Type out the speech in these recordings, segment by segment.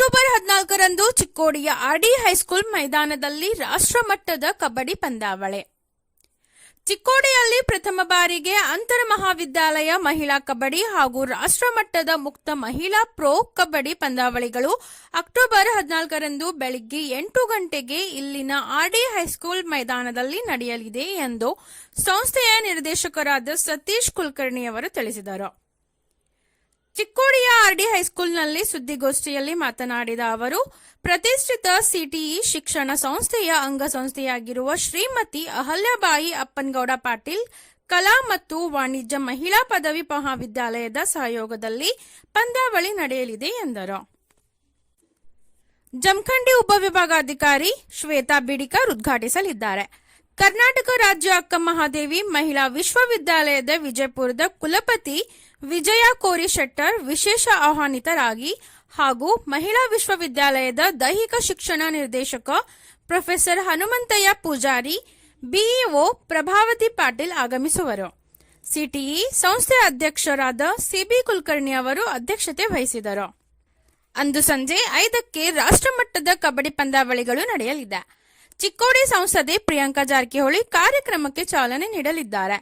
October ಹದಿನಾಲ್ಕರಂದು ಚಿಕ್ಕೋಡಿಯ RD high school ಮೈದಾನದಲ್ಲಿ ರಾಷ್ಟ್ರಮಟ್ಟದ ಕಬಡ್ಡಿ ಪಂದ್ಯಾವಳಿ. ಚಿಕ್ಕೋಡಿಯಲ್ಲಿ ಪ್ರಥಮ ಬಾರಿಗೆ ಅಂತರ ಮಹಾವಿದ್ಯಾಲಯ ಮಹಿಳಾ ಕಬಡ್ಡಿ ಹಾಗೂ ರಾಷ್ಟ್ರಮಟ್ಟದ ಮುಕ್ತ ಮಹಿಳಾ ಪ್ರೊ ಕಬಡ್ಡಿ ಪಂದ್ಯಾವಳಿಗಳು ಅಕ್ಟೋಬರ್ ಹದಿನಾಲ್ಕರಂದು ಬೆಳಿಗ್ಗೆ ಎಂಟು ಗಂಟೆಗೆ ಇಲ್ಲಿನ ಆರ್ಡಿ ಹೈಸ್ಕೂಲ್ ಮೈದಾನದಲ್ಲಿ ನಡೆಯಲಿದೆ ಎಂದು ಸಂಸ್ಥೆಯ ನಿರ್ದೇಶಕರಾದ ಸತೀಶ್ ಕುಲಕರ್ಣಿಯವರು ತಿಳಿಸಿದರು. ಚಿಕ್ಕೋಡಿಯ ಆರ್ಡಿ ಹೈಸ್ಕೂಲ್ನಲ್ಲಿ ಸುದ್ದಿಗೋಷ್ಠಿಯಲ್ಲಿ ಮಾತನಾಡಿದ ಅವರು, ಪ್ರತಿಷ್ಠಿತ ಸಿಟಿಇ ಶಿಕ್ಷಣ ಸಂಸ್ಥೆಯ ಅಂಗಸಂಸ್ಥೆಯಾಗಿರುವ ಶ್ರೀಮತಿ ಅಹಲ್ಯಬಾಯಿ ಅಪ್ಪನಗೌಡ ಪಾಟೀಲ್ ಕಲಾ ಮತ್ತು ವಾಣಿಜ್ಯ ಮಹಿಳಾ ಪದವಿ ಮಹಾವಿದ್ಯಾಲಯದ ಸಹಯೋಗದಲ್ಲಿ ಪಂದ್ಯಾವಳಿ ನಡೆಯಲಿದೆ ಎಂದರು. ಜಮಖಂಡಿ ಉಪವಿಭಾಗಾಧಿಕಾರಿ ಶ್ವೇತಾ ಬಿಡಿಕರ್ ಉದ್ಘಾಟಿಸಲಿದ್ದಾರೆ. ಕರ್ನಾಟಕ ರಾಜ್ಯ ಅಕ್ಕ ಮಹಾದೇವಿ ಮಹಿಳಾ ವಿಶ್ವವಿದ್ಯಾಲಯದ ವಿಜಯಪುರದ ಕುಲಪತಿ ವಿಜಯ ಕೋರಿ ಶೆಟ್ಟರ್ ವಿಶೇಷ ಆಹ್ವಾನಿತರಾಗಿ ಹಾಗೂ ಮಹಿಳಾ ವಿಶ್ವವಿದ್ಯಾಲಯದ ದೈಹಿಕ ಶಿಕ್ಷಣ ನಿರ್ದೇಶಕ ಪ್ರೊಫೆಸರ್ ಹನುಮಂತಯ್ಯ ಪೂಜಾರಿ, ಬಿಇಒ ಪ್ರಭಾವತಿ ಪಾಟೀಲ್ ಆಗಮಿಸುವರು. ಸಿಟಿಇ ಸಂಸ್ಥೆ ಅಧ್ಯಕ್ಷರಾದ ಸಿಬಿ ಕುಲಕರ್ಣಿ ಅವರು ಅಧ್ಯಕ್ಷತೆ ವಹಿಸಿದರು. ಅಂದು ಸಂಜೆ ಐದಕ್ಕೆ ರಾಷ್ಟ್ರಮಟ್ಟದ ಕಬಡ್ಡಿ ಪಂದ್ಯಾವಳಿಗಳು ನಡೆಯಲಿದೆ. ಚಿಕ್ಕೋಡಿ ಸಂಸದೆ ಪ್ರಿಯಾಂಕಾ ಜಾರಕಿಹೊಳಿ ಕಾರ್ಯಕ್ರಮಕ್ಕೆ ಚಾಲನೆ ನೀಡಲಿದ್ದಾರೆ.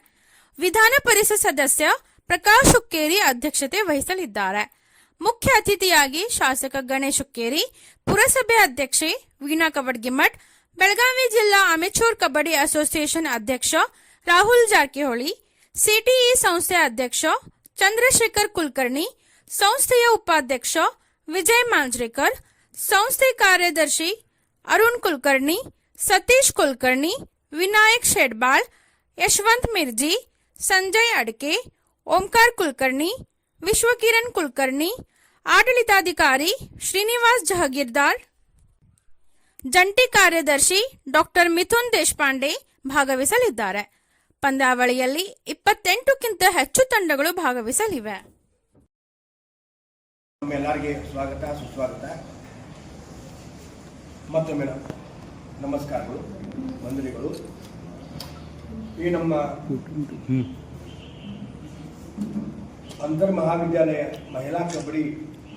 ವಿಧಾನ ಪರಿಷತ್ ಸದಸ್ಯ ಪ್ರಕಾಶ್ ಹುಕ್ಕೇರಿ ಅಧ್ಯಕ್ಷತೆ ವಹಿಸಲಿದ್ದಾರೆ. ಮುಖ್ಯ ಅತಿಥಿಯಾಗಿ ಶಾಸಕ ಗಣೇಶ್ ಹುಕ್ಕೇರಿ ಪುರಸಭೆ ಅಧ್ಯಕ್ಷೆ ವೀಣಾ ಕವಡ್ಗಿಮಠ್ ಬೆಳಗಾವಿ ಜಿಲ್ಲಾ ಅಮೆಚೂರ್ ಕಬಡ್ಡಿ ಅಸೋಸಿಯೇಷನ್ ಅಧ್ಯಕ್ಷ ರಾಹುಲ್ ಜಾರಕಿಹೊಳಿ, ಸಿಟಿಇ ಸಂಸ್ಥೆ ಅಧ್ಯಕ್ಷ ಚಂದ್ರಶೇಖರ್ ಕುಲಕರ್ಣಿ, ಸಂಸ್ಥೆಯ ಉಪಾಧ್ಯಕ್ಷ ವಿಜಯ್ ಮಾಂಜ್ರೇಕರ್, ಸಂಸ್ಥೆ ಕಾರ್ಯದರ್ಶಿ ಅರುಣ್ ಕುಲಕರ್ಣಿ, ಸತೀಶ್ ಕುಲಕರ್ಣಿ, ವಿನಾಯಕ್ ಶೆಡ್ಬಾಳ್, ಯಶವಂತ್ ಮಿರ್ಜಿ, ಸಂಜಯ್ ಅಡ್ಕೆ ಓಂಕಾರ್ ಕುಲಕರ್ಣಿ ವಿಶ್ವಕಿರಣ್ ಕುಲಕರ್ಣಿ ಆಡಳಿತಾಧಿಕಾರಿ ಶ್ರೀನಿವಾಸ್ ಜಹಗೀರ್ದಾರ್ ಜಂಟಿ ಕಾರ್ಯದರ್ಶಿ ಡಾಕ್ಟರ್ ಮಿಥುನ್ ದೇಶಪಾಂಡೆ ಭಾಗವಹಿಸಲಿದ್ದಾರೆ. ಪಂದ್ಯಾವಳಿಯಲ್ಲಿ ಇಪ್ಪತ್ತೆಂಟಕ್ಕಿಂತ ಹೆಚ್ಚು ತಂಡಗಳು ಭಾಗವಹಿಸಲಿವೆ. ಎಲ್ಲರಿಗೆ ಸ್ವಾಗತ ಸುಸ್ವಾಗತ. ಮತ್ತೊಮ್ಮೆ ನಮಸ್ಕಾರಗಳು ವಂದನೆಗಳು. ಈ ನಮ್ಮ ಅಂತರ್ ಮಹಾವಿದ್ಯಾಲಯ ಮಹಿಳಾ ಕಬಡ್ಡಿ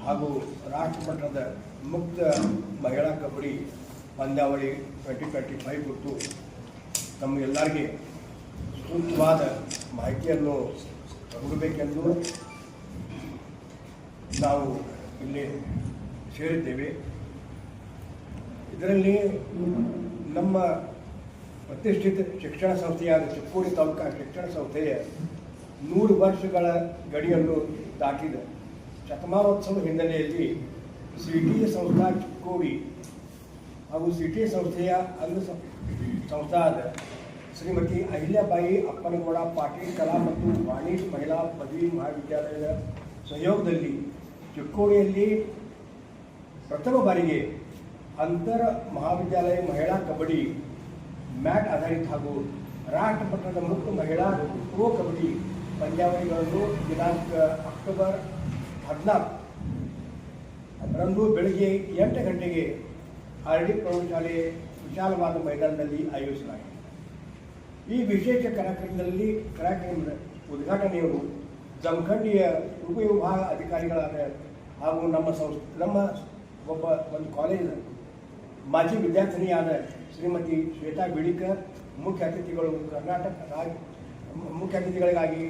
ಹಾಗೂ ರಾಷ್ಟ್ರಮಟ್ಟದ ಮುಕ್ತ ಮಹಿಳಾ ಕಬಡ್ಡಿ ಪಂದ್ಯಾವಳಿ ಟ್ವೆಂಟಿ ಟ್ವೆಂಟಿ ಫೈವ್ ಕುರಿತು ನಮಗೆಲ್ಲರಿಗೆ ಸೂಕ್ತವಾದ ಮಾಹಿತಿಯನ್ನು ಕೊಡಬೇಕೆಂದು ನಾವು ಇಲ್ಲಿ ಸೇರಿದ್ದೇವೆ. ಇದರಲ್ಲಿ ನಮ್ಮ ಪ್ರತಿಷ್ಠಿತ ಶಿಕ್ಷಣ ಸಂಸ್ಥೆಯಾದ ಚಿಕ್ಕೋಡಿ ತಾಲೂಕಾ ಶಿಕ್ಷಣ ಸಂಸ್ಥೆಯ ನೂರು ವರ್ಷಗಳ ಗಡಿಯನ್ನು ದಾಟಿದೆ ಶತಮಾನೋತ್ಸವ ಹಿನ್ನೆಲೆಯಲ್ಲಿ ಸಿಟಿ ಸಂಸ್ಥಾ ಚಿಕ್ಕೋಡಿ ಹಾಗೂ ಸಿಟಿ ಸಂಸ್ಥೆಯ ಅಂಗ ಸಂಸ್ಥಾದ ಶ್ರೀಮತಿ ಅಹಿಲ್ಯಾಬಾಯಿ ಅಪ್ಪನಗೌಡ ಪಾಟೀಲ್ ಕಲಾ ಮತ್ತು ವಾಣಿಜ್ಯ ಮಹಿಳಾ ಪದವಿ ಮಹಾವಿದ್ಯಾಲಯದ ಸಹಯೋಗದಲ್ಲಿ ಚಿಕ್ಕೋಡಿಯಲ್ಲಿ ಪ್ರಥಮ ಬಾರಿಗೆ ಅಂತರ ಮಹಾವಿದ್ಯಾಲಯ ಮಹಿಳಾ ಕಬಡ್ಡಿ ಮ್ಯಾಟ್ ಆಧಾರಿತ ಹಾಗೂ ರಾಷ್ಟ್ರಮಟ್ಟದ ಮುಖ್ಯ ಮಹಿಳಾ ಪ್ರೋ ಕಬಡ್ಡಿ ಪಂದ್ಯಾವಳಿಗಳನ್ನು ದಿನಾಂಕ ಅಕ್ಟೋಬರ್ ಹದಿನಾಲ್ಕು ರಂದು ಬೆಳಗ್ಗೆ ಎಂಟು ಗಂಟೆಗೆ ಆರ್ ಡಿ ಪ್ರೌಢಶಾಲೆ ವಿಶಾಲವಾದ ಮೈದಾನದಲ್ಲಿ ಆಯೋಜಿಸಲಾಗಿದೆ. ಈ ವಿಶೇಷ ಕಾರ್ಯಕ್ರಮದಲ್ಲಿ ಕಾರ್ಯಕ್ರಮದ ಉದ್ಘಾಟನೆಯನ್ನು ಜಮಖಂಡಿಯ ಉಪವಿಭಾಗ ಅಧಿಕಾರಿಗಳಾದ ಹಾಗೂ ನಮ್ಮ ಸಂಸ್ಥೆ, ನಮ್ಮ ಒಬ್ಬ ಒಂದು ಕಾಲೇಜಿನ ಮಾಜಿ ವಿದ್ಯಾರ್ಥಿನಿಯಾದ ಶ್ರೀಮತಿ ಶ್ವೇತಾ ಬಿಳಿಕರ್, ಮುಖ್ಯ ಅತಿಥಿಗಳು ಕರ್ನಾಟಕ ರಾಜ್ಯ, ಮುಖ್ಯ ಅತಿಥಿಗಳಿಗಾಗಿ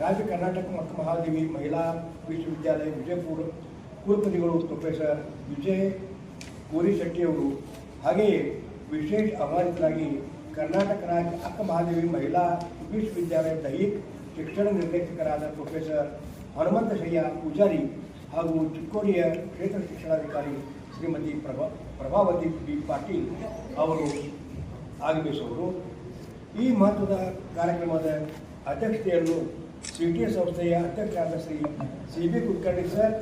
ರಾಜ್ಯ ಕರ್ನಾಟಕ ಮತ್ತು ಮಹಾದೇವಿ ಮಹಿಳಾ ವಿಶ್ವವಿದ್ಯಾಲಯ ವಿಜಯಪುರ, ಕುಲಪತಿಗಳು ಪ್ರೊಫೆಸರ್ ವಿಜಯ್ ಕೋರಿ ಶೆಟ್ಟಿಯವರು ಹಾಗೆಯೇ ವಿಶೇಷ ಆಹ್ವಾನಿತರಾಗಿ ಕರ್ನಾಟಕ ರಾಜ್ಯ ಅಕ್ಕ ಮಹಾದೇವಿ ಮಹಿಳಾ ವಿಶ್ವವಿದ್ಯಾಲಯ ದೈಹಿಕ ಶಿಕ್ಷಣ ನಿರ್ದೇಶಕರಾದ ಪ್ರೊಫೆಸರ್ ಹನುಮಂತ ಶಯ್ಯ ಪೂಜಾರಿ ಹಾಗೂ ಚಿಕ್ಕೋಡಿಯ ಕ್ಷೇತ್ರ ಶಿಕ್ಷಣಾಧಿಕಾರಿ ಶ್ರೀಮತಿ ಪ್ರಭಾ, ಪ್ರಭಾವತಿ ಬಿ ಪಾಟೀಲ್ ಅವರು ಆಗಮಿಸುವರು. ಈ ಮಹತ್ವದ ಕಾರ್ಯಕ್ರಮದ ಅಧ್ಯಕ್ಷತೆಯನ್ನು ಸಿಟಿ ಸಂಸ್ಥೆಯ ಅಧ್ಯಕ್ಷರಾದ Shri C B Kulkarni sir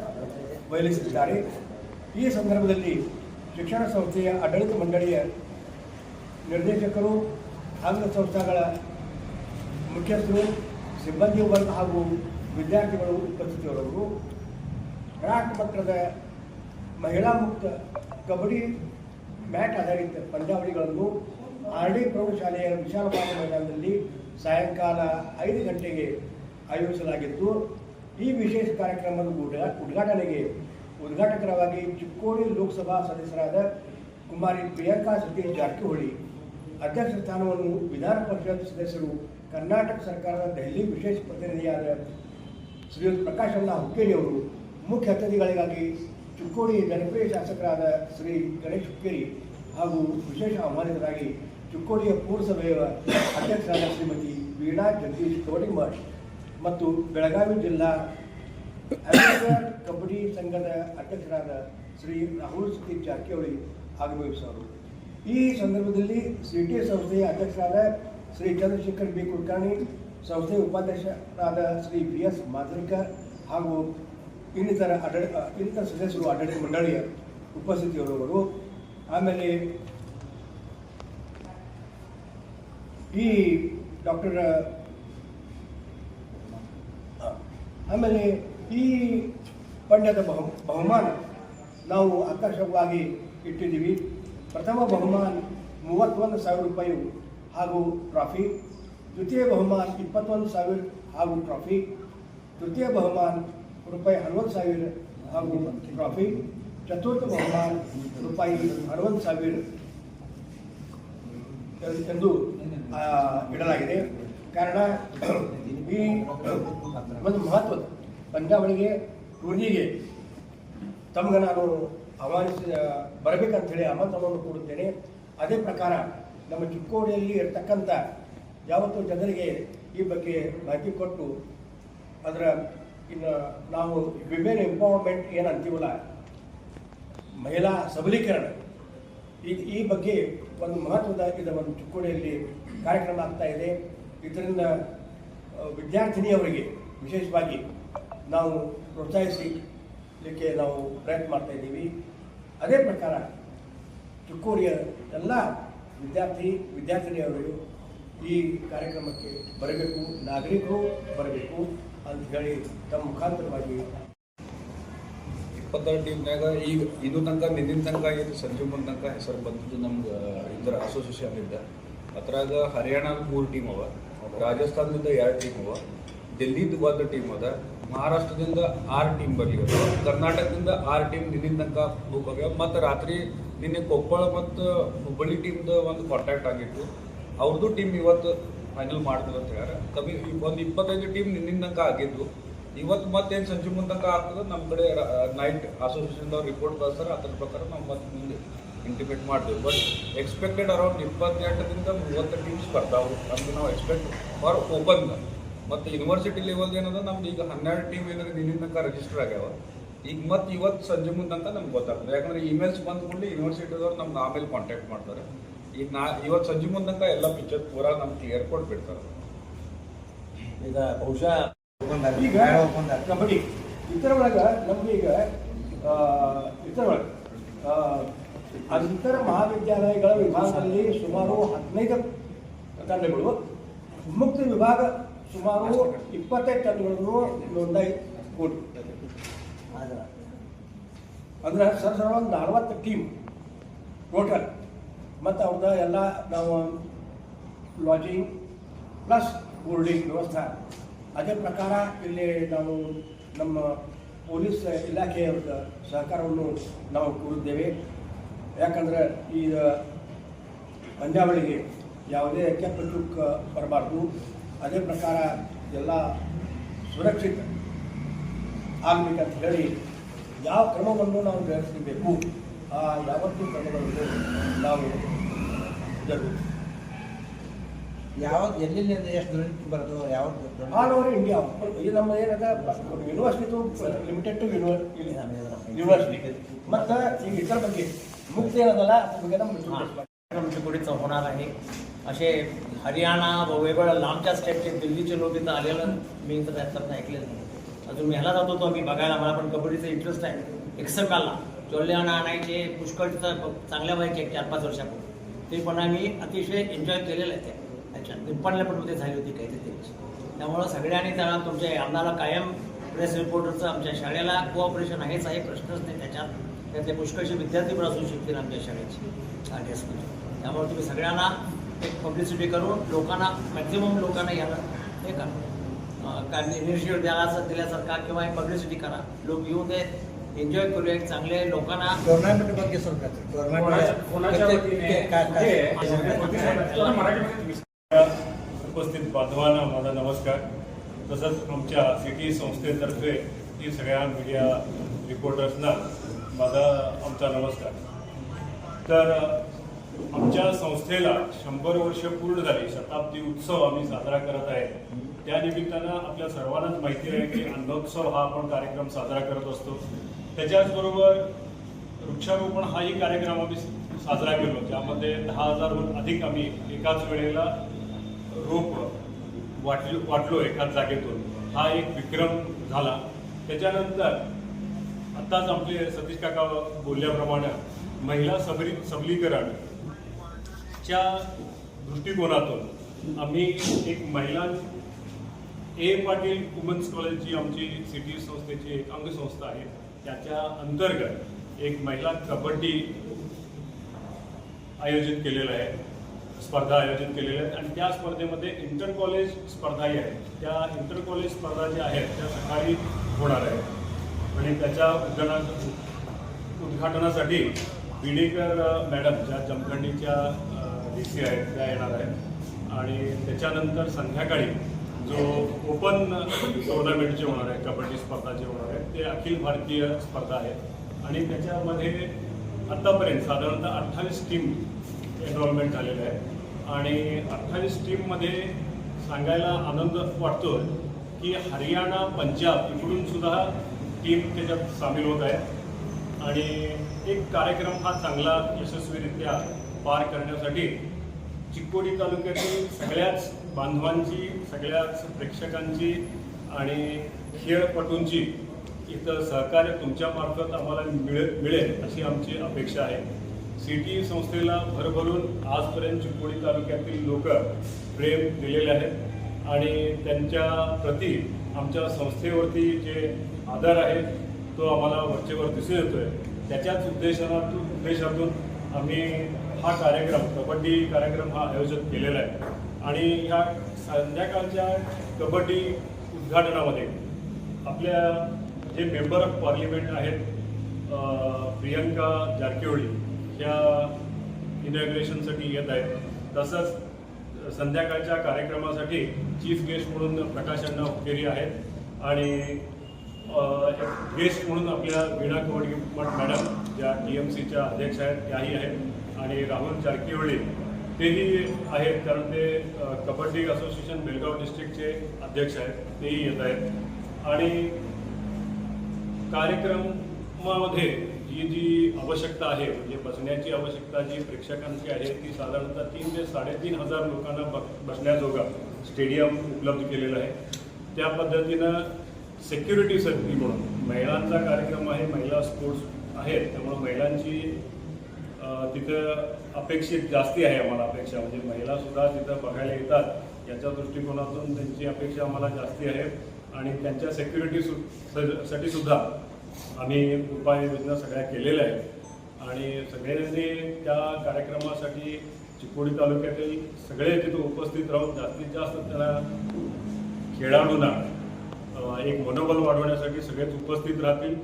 ವಹಿಸಿದ್ದಾರೆ ಈ ಸಂದರ್ಭದಲ್ಲಿ ಶಿಕ್ಷಣ ಸಂಸ್ಥೆಯ ಆಡಳಿತ ಮಂಡಳಿಯ ನಿರ್ದೇಶಕರು ಸಂಸ್ಥೆಗಳ ಮುಖ್ಯಸ್ಥರು ಸಿಬ್ಬಂದಿ ವರ್ಗ ಹಾಗೂ ವಿದ್ಯಾರ್ಥಿಗಳು ಉಪಸ್ಥಿತಿಯವರು ರಾಷ್ಟ್ರ ಮಹಿಳಾ ಮುಕ್ತ ಕಬಡ್ಡಿ ಮ್ಯಾಟ್ ಆಧಾರಿತ ಪಂದ್ಯಾವಳಿಗಳನ್ನು ಆರ್ ಡಿ ಪ್ರೌಢಶಾಲೆಯ ವಿಶಾಲವಾದ ಮೈದಾನದಲ್ಲಿ ಸಾಯಂಕಾಲ ಐದು ಗಂಟೆಗೆ ಆಯೋಜಿಸಲಾಗಿದ್ದು ಈ ವಿಶೇಷ ಕಾರ್ಯಕ್ರಮದ ಉದ್ಘಾ- ಉದ್ಘಾಟನೆಗೆ ಉದ್ಘಾಟಕರವಾಗಿ ಚಿಕ್ಕೋಡಿ ಲೋಕಸಭಾ ಸದಸ್ಯರಾದ ಕುಮಾರಿ ಪ್ರಿಯಾಂಕಾ ಸತೀಶ್ ಜಾರಕಿಹೊಳಿ, ಅಧ್ಯಕ್ಷ ಸ್ಥಾನವನ್ನು ವಿಧಾನ ಪರಿಷತ್ ಸದಸ್ಯರು, ಕರ್ನಾಟಕ ಸರ್ಕಾರದ ದೆಹಲಿ ವಿಶೇಷ ಪ್ರತಿನಿಧಿಯಾದ ಶ್ರೀಯುತ್ ಪ್ರಕಾಶ್ ಅಣ್ಣ ಹುಕ್ಕೇರಿ ಅವರು, ಮುಖ್ಯ ಅತಿಥಿಗಳಿಗಾಗಿ ಚಿಕ್ಕೋಡಿ ಜನಪ್ರಿಯ ಶಾಸಕರಾದ ಶ್ರೀ ಗಣೇಶ್ ಹುಕ್ಕೇರಿ ಹಾಗೂ ವಿಶೇಷ ಆಹ್ವಾನಿತರಾಗಿ ಚಿಕ್ಕೋಡಿಯ ಪೂರ್ವಸಭೆಯ ಅಧ್ಯಕ್ಷರಾದ ಶ್ರೀಮತಿ ವೀಣಾ ಜಗದೀಶ್ ಕವಡಿಮಠ್ ಮತ್ತು ಬೆಳಗಾವಿ ಜಿಲ್ಲಾ ಕಬಡ್ಡಿ ಸಂಘದ ಅಧ್ಯಕ್ಷರಾದ ಶ್ರೀ ರಾಹುಲ್ ಸತೀಶ್ ಜಾರಕಿಹೊಳಿ ಆಗಮಿಸುವರು. ಈ ಸಂದರ್ಭದಲ್ಲಿ ಸಿ ಟಿ ಸಂಸ್ಥೆಯ ಅಧ್ಯಕ್ಷರಾದ ಶ್ರೀ ಚಂದ್ರಶೇಖರ್ ಬಿ ಕುಲಕರ್ಣಿ ಸಂಸ್ಥೆಯ ಉಪಾಧ್ಯಕ್ಷರಾದ ಶ್ರೀ ಬಿ ಎಸ್ ಮಾದ್ರಿಕರ್ ಹಾಗೂ ಇನ್ನಿತರ ಆಡಳಿತ ಇನ್ನಿತರ ಸದಸ್ಯರು ಆಡಳಿತ ಮಂಡಳಿಯ ಉಪಸ್ಥಿತಿಯವರು ಆಮೇಲೆ ಈ ಡಾಕ್ಟರ್ ಆಮೇಲೆ ಈ ಪಂಡ್ಯದ ಬಹು, ಬಹುಮಾನ ನಾವು ಆಕರ್ಷಕವಾಗಿ ಇಟ್ಟಿದ್ದೀವಿ. ಪ್ರಥಮ ಬಹುಮಾನ ಮೂವತ್ತೊಂದು ಸಾವಿರ ರೂಪಾಯಿ ಹಾಗೂ ಟ್ರಾಫಿ ದ್ವಿತೀಯ ಬಹುಮಾನ ಇಪ್ಪತ್ತೊಂದು ಸಾವಿರ ಹಾಗೂ ಟ್ರಾಫಿ ತೃತೀಯ ಬಹುಮಾನ ರೂಪಾಯಿ ಅರವತ್ತು ಸಾವಿರ ಹಾಗೂ ಟ್ರಾಫಿ ಚತುರ್ಥ ಬಹುಮಾನ ರೂಪಾಯಿ ಅರವತ್ತು ಸಾವಿರ ಎಂದು ಇಡಲಾಗಿದೆ. ಕಾರಣ ಈ ಒಂದು ಮಹತ್ವದ ಪಂದ್ಯಾವಳಿಗೆ ಟೂರ್ನಿಗೆ ತಮಗೆ ನಾನು ಆಹ್ವಾನಿಸಿ ಬರಬೇಕಂತ ಹೇಳಿ ಆಮಂತ್ರಣವನ್ನು ಕೊಡುತ್ತೇನೆ. ಅದೇ ಪ್ರಕಾರ ನಮ್ಮ ಚಿಕ್ಕೋಡಿಯಲ್ಲಿ ಇರತಕ್ಕಂಥ ಯಾವತ್ತೂ ಜನರಿಗೆ ಈ ಬಗ್ಗೆ ಮಾಹಿತಿ ಕೊಟ್ಟು ಅದರ ಇನ್ನು ನಾವು ವಿಮೆನ್ ಎಂಪವರ್ಮೆಂಟ್ ಏನು ಅಂತೀವಲ್ಲ, ಮಹಿಳಾ ಸಬಲೀಕರಣ, ಈ ಈ ಬಗ್ಗೆ ಒಂದು ಮಹತ್ವದ ಇದು ಒಂದು ಚಿಕ್ಕೋಡಿಯಲ್ಲಿ ಕಾರ್ಯಕ್ರಮ ಆಗ್ತಾ ಇದೆ. ಇದರಿಂದ ವಿದ್ಯಾರ್ಥಿನಿಯವರಿಗೆ ವಿಶೇಷವಾಗಿ ನಾವು ಪ್ರೋತ್ಸಾಹಿಸಲಿಕ್ಕೆ ನಾವು ಪ್ರಯತ್ನ ಮಾಡ್ತಾ ಇದ್ದೀವಿ. ಅದೇ ಪ್ರಕಾರ ಚಿಕ್ಕೋರಿಯ ಎಲ್ಲ ವಿದ್ಯಾರ್ಥಿ, ವಿದ್ಯಾರ್ಥಿನಿಯವರು ಈ ಕಾರ್ಯಕ್ರಮಕ್ಕೆ ಬರಬೇಕು, ನಾಗರಿಕರು ಬರಬೇಕು ಅಂತ ಹೇಳಿ ತಮ್ಮ ಮುಖಾಂತರವಾಗಿ ಇಪ್ಪತ್ತೆರಡು ಟೀಮ್ನಾಗ ಈಗ ಇದು ತನಕ ನಿನ್ನಿನ ತನಕ ಇದು ಸಂಜೆ ಮುಂದೆ ತನಕ ಹೆಸರು ಬಂದಿದ್ದು ನಮ್ಗೆ ಇದರ ಅಸೋಸಿಯೇಷನ್ ಇದ್ದ ಅದ್ರಾಗ ಹರಿಯಾಣ ಮೂರು ಟೀಮ್ ಅವ. ರಾಜಸ್ಥಾನದಿಂದ ಎರಡು ಟೀಮ್ ಅವ ಡೆಲ್ಲಿದು ಒಂದು ಟೀಮ್ ಅದ. ಮಹಾರಾಷ್ಟ್ರದಿಂದ ಆರು ಟೀಮ್ ಬರ್ಲಿಕ್ಕೆ ಕರ್ನಾಟಕದಿಂದ ಆರು ಟೀಮ್ ನಿನ್ನೆ ತನಕ ಬುಕ್ ಆಗ್ಯಾವ ಮತ್ತು ರಾತ್ರಿ ನಿನ್ನೆ ಕೊಪ್ಪಳ ಮತ್ತು ಹುಬ್ಬಳ್ಳಿ ಟೀಮ್ದು ಒಂದು ಕಾಂಟ್ಯಾಕ್ಟ್ ಆಗಿತ್ತು. ಅವ್ರದ್ದು ಟೀಮ್ ಇವತ್ತು ಫೈನಲ್ ಮಾಡ್ತದೆ ಅಂತ ಹೇಳ್ಯಾರ. ಕಮ್ಮಿ ಒಂದು ಇಪ್ಪತ್ತೈದು ಟೀಮ್ ನಿನ್ನೆ ತನಕ ಆಗಿದ್ದು. ಇವತ್ತು ಮತ್ತೇನು ಸಂಜೆ ಮುಂದೆ ತನಕ ಆಗ್ತದೆ? ನಮ್ಮ ಕಡೆ ನೈಟ್ ಅಸೋಸಿಯೇಷನ್ದವ್ರು ರಿಪೋರ್ಟ್ ಕಳಿಸ್ತಾರೆ ಅದ್ರ ಪ್ರಕಾರ ನಾವು ಮತ್ತೆ ಮುಂದೆ ಇಂಟಿಮೇಟ್ ಮಾಡ್ತೀವಿ. ಬಟ್ ಎಕ್ಸ್ಪೆಕ್ಟೆಡ್ ಅರೌಂಡ್ ಇಪ್ಪತ್ತೆಂಟರಿಂದ ಮೂವತ್ತು ಟೀಮ್ಸ್ ಬರ್ತಾವೆ ಅಂತ ನಾವು ಎಕ್ಸ್ಪೆಕ್ಟ್ ಫಾರ್ ಓಪನ್ ಮತ್ತು ಯೂನಿವರ್ಸಿಟಿ ಲೆವೆಲ್ ಏನದ ನಮ್ದು ಈಗ ಹನ್ನೆರಡು ಟೀಮ್ ಏನಾದ್ರೆ ನಿನ್ನಿಂದ ತನಕ ರಿಜಿಸ್ಟರ್ ಆಗ್ಯಾವ. ಈಗ ಮತ್ತೆ ಇವತ್ತು ಸಂಜೆ ಮುಂದೆ ಅಂತ ನಮ್ಗೆ ಗೊತ್ತಾಗ್ತದೆ. ಯಾಕಂದ್ರೆ ಇಮೇಲ್ಸ್ ಬಂದ್ಕೊಂಡು ಯೂನಿವರ್ಸಿಟಿದವ್ರು ನಮ್ಗೆ ಆಮೇಲೆ ಕಾಂಟ್ಯಾಕ್ಟ್ ಮಾಡ್ತಾರೆ. ಈಗ ನಾ ಇವತ್ತು ಸಂಜೆ ಮುಂದೆ ತನಕ ಎಲ್ಲ ಪಿಕ್ಚರ್ ಪೂರ ನಮ್ಗೆ ಕ್ಲಿಯರ್ ಕೊಟ್ಬಿಡ್ತಾರೆ ಈಗ ಬಹುಶಃ ಈಗ ಕಬಡ್ಡಿ ಇತರ ಒಳಗ ನಮ್ಗೆ ಈಗ ಆ, ಇತರ ಒಳಗ ಆ, ಅಂತರ ಮಹಾವಿದ್ಯಾಲಯಗಳ ವಿಭಾಗದಲ್ಲಿ ಸುಮಾರು ಹದಿನೈದು ತಂಡಗಳು, ಮುಕ್ತ ವಿಭಾಗ ಸುಮಾರು ಇಪ್ಪತ್ತೈದು ತಂಡಗಳನ್ನು ನೋಂದಾಯಿ ಕೊಟ್ಟು ಅಂದ್ರೆ ಸರ್ ಸರ್, ಒಂದು ನಲವತ್ತು ಟೀಮ್ ಟೋಟಲ್. ಮತ್ತು ಅವ್ರದ್ದು ಎಲ್ಲ ನಾವು ಲಾಜಿಂಗ್ ಪ್ಲಸ್ ಬೋರ್ಡಿಂಗ್ ವ್ಯವಸ್ಥೆ. ಅದೇ ಪ್ರಕಾರ ಇಲ್ಲಿ ನಾವು ನಮ್ಮ ಪೊಲೀಸ್ ಇಲಾಖೆಯ ಸಹಕಾರವನ್ನು ನಾವು ಕೋರಿದ್ದೇವೆ ಯಾಕಂದ್ರೆ ಈ ಪಂದ್ಯಾವಳಿಗೆ ಯಾವುದೇ ಕೆಟ್ಟ ಚುಕ್ಕ ಬರಬಾರ್ದು. ಅದೇ ಪ್ರಕಾರ ಎಲ್ಲ ಸುರಕ್ಷಿತ ಆಗಬೇಕಂತ ಹೇಳಿ ಯಾವ ಕ್ರಮವನ್ನು ನಾವು ನಡೆಸಬೇಕು ಆ ಯಾವತ್ತೂ ಕ್ರಮಗಳನ್ನು ನಾವು ಜರುಗಬೇಕು ಯಾವ ಎಲ್ಲಿಂದ ಎಷ್ಟು ದುಡ್ಡು ಬರೋದು? ಯಾವ ಆಲ್ ಓವರ್ ಇಂಡಿಯಾ ಇದು ನಮ್ಮ ಏನದ? ಯೂನಿವರ್ಸಿಟಿ ಲಿಮಿಟೆಡ್ ಟು ಯೂನಿವರ್ಸಿಟಿ ಮತ್ತು ಈಗ ಇದರ ಬಗ್ಗೆ मुक्तीचा म्हणजे म्हणजे होणार आहे. असे हरियाणा व वेगवेगळ्या लांबच्या स्टेटचे दिल्लीचे लोक इथं आलेलं मी इथं त्यातलं ऐकलेलं नाही. अजून मी ह्याला जात होतो आम्ही बघायला. मला पण कबड्डीचा इंटरेस्ट आहे. एक्सरकाला. चोल्ल्याना आणायचे. पुष्कळ चांगल्या व्हायचे चार पाच वर्षापूर्वी. ते पण आम्ही अतिशय एन्जॉय केलेलं आहे त्याच्यात निप्पणला पण मध्ये झाली होती काही त्याची त्यामुळं सगळ्यांनी त्याला तुमच्या आम्हाला कायम प्रेस रिपोर्टरचं आमच्या शाळेला कोऑपरेशन आहेच आहे प्रश्नच नाही त्याच्यात. त्यातले पुष्कळचे विद्यार्थी पण असू शकतील आमच्या शाळेचे आर टी त्यामुळे तुम्ही सगळ्यांना एक पब्लिसिटी करून लोकांना मॅक्झिमम लोकांना याला हे करा. कारण इनिशिएटिव्ह द्यायला दिल्यासारखा किंवा एक पब्लिसिटी करा. लोक येऊ दे एन्जॉय करूया एक चांगले लोकांना गव्हर्नमेंट बघे सरकारचं उपस्थित बांधवांना माझा नमस्कार. तसंच आमच्या सिटी संस्थेतर्फे ती सगळ्या मीडिया रिपोर्टर्सना माझा आमचा नमस्कार. तर आमच्या संस्थेला शंभर वर्ष पूर्ण झाली शताब्दी उत्सव आम्ही साजरा करत आहे. त्या निमित्तानं आपल्या सर्वांनाच माहिती आहे की अन्नोत्सव हा आपण कार्यक्रम साजरा करत असतो. त्याच्याचबरोबर वृक्षारोपण हाही कार्यक्रम आम्ही साजरा केलो ज्यामध्ये दहा हजारहून अधिक आम्ही एकाच वेळेला रोप वाटलो वाटलो एकाच जागेतून. हा एक विक्रम झाला. त्याच्यानंतर आत्ताच आपले सतीश काका बोलल्याप्रमाणे महिला सबली सबलीकरणच्या दृष्टिकोनातून आम्ही एक महिला ए पाटील वुमन्स कॉलेजची आमची सिटी संस्थेची एक अंगसंस्था आहे त्याच्या अंतर्गत एक महिला कबड्डी आयोजित केलेलं आहे. स्पर्धा आयोजित केलेल्या आहेत. आणि त्या स्पर्धेमध्ये इंटर कॉलेज स्पर्धाही आहेत. त्या इंटर कॉलेज स्पर्धा ज्या आहेत त्या सकाळी होणार आहेत. आणि त्याच्या उद्घाटना उद्घाटनासाठी बिडेकर मॅडम ज्या जमखंडीच्या डी सी आहेत त्या येणार आहेत. आणि त्याच्यानंतर संध्याकाळी जो ओपन टुर्नामेंटचे होणार आहे कबड्डी स्पर्धा जे होणार आहे ते अखिल भारतीय स्पर्धा आहेत. आणि त्याच्यामध्ये आत्तापर्यंत साधारणतः अठ्ठावीस टीम एनरोलमेंट झालेले आहे आणि अठ्ठावीस टीममध्ये सांगायला आनंद वाटतो की हरियाणा पंजाब इकडून सुद्धा टीम त्याच्यात सामील होत आहे. आणि एक कार्यक्रम हा चांगला यशस्वीरित्या पार करण्यासाठी चिकोडी तालुक्यातील सगळ्याच बांधवांची सगळ्याच प्रेक्षकांची आणि खेळपटूंची इथं सहकार्य तुमच्यामार्फत आम्हाला मिळेल मिळेल अशी आमची अपेक्षा आहे. सिटी संस्थेला भरभरून आजपर्यंत चिकोडी तालुक्यातील लोक प्रेम दिलेले आहेत. आणि त्यांच्या प्रती आमच्या संस्थेवरती जे आधार आहे तो आम्हाला वरचेवर दिसून येतोय. त्याच्याच उद्देशातून उद्देशातून आम्ही हा कार्यक्रम कबड्डी कार्यक्रम हा आयोजित केलेला आहे. आणि ह्या संध्याकाळच्या कबड्डी उद्घाटनामध्ये आपल्या जे मेंबर ऑफ पार्लिमेंट आहेत प्रियंका जारकिहोळी ह्या इनॉग्रेशनसाठी येत आहेत. तसंच संध्याकाळच्या कार्यक्रमासाठी चीफ गेस्ट म्हणून प्रकाश अण्णा हुकेरी आहेत. आणि गेस्ट म्हणून आपल्या वीणा कवडी मॅडम ज्या टी एम सीच्या अध्यक्ष आहेत त्याही आहेत. आणि राहुल जारकिहोळी तेही आहेत. कारण ते कबड्डी असोसिएशन बेलगाव डिस्ट्रिक्टचे अध्यक्ष आहेत. तेही येत आहेत. आणि कार्यक्रमामध्ये ही जी आवश्यकता आहे म्हणजे बसण्याची आवश्यकता जी प्रेक्षकांची आहे ती साधारणतः तीन ते साडेतीन हजार लोकांना ब बसण्याजोगा स्टेडियम उपलब्ध केलेलं आहे. त्या पद्धतीनं सेक्युरिटीसाठी म्हणून महिलांचा कार्यक्रम आहे महिला स्पोर्ट्स आहेत त्यामुळं महिलांची तिथं अपेक्षित जास्ती आहे आम्हाला अपेक्षा. म्हणजे महिलासुद्धा तिथं बघायला येतात याच्या दृष्टिकोनातून त्यांची अपेक्षा आम्हाला जास्ती आहे. आणि त्यांच्या सेक्युरिटी सु स- साठी सुद्धा आम्ही उपाययोजना सगळ्या केलेल्या आहेत. आणि सगळ्यांनी त्या कार्यक्रमासाठी चिकोडी तालुक्यातील सगळे तिथं उपस्थित राहून जास्तीत जास्त त्यांना खेळाडूंना एक मनोबल वाढवण्यासाठी सगळेच उपस्थित राहतील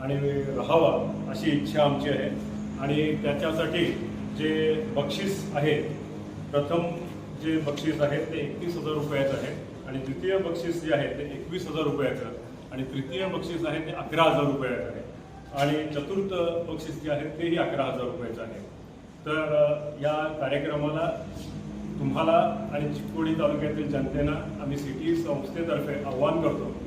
आणि राहावा अशी इच्छा आमची आहे. आणि त्याच्यासाठी जे बक्षीस आहे प्रथम जे बक्षीस आहे ते एकतीस हजार रुपयाचं आहे. आणि द्वितीय बक्षीस जे आहे ते एकवीस हजार रुपयाचं आणि तृतीय बक्षीस आहे ते अकरा हजार रुपयाचं आहे. आणि चतुर्थ बक्षीस जे आहे तेही अकरा हजार रुपयाचं आहे. तर या कार्यक्रमाला तुम्हाला आणि चिकोडी तालुक्यातील जनतेनं आम्ही सिटी संस्थेतर्फे आव्हान करतो.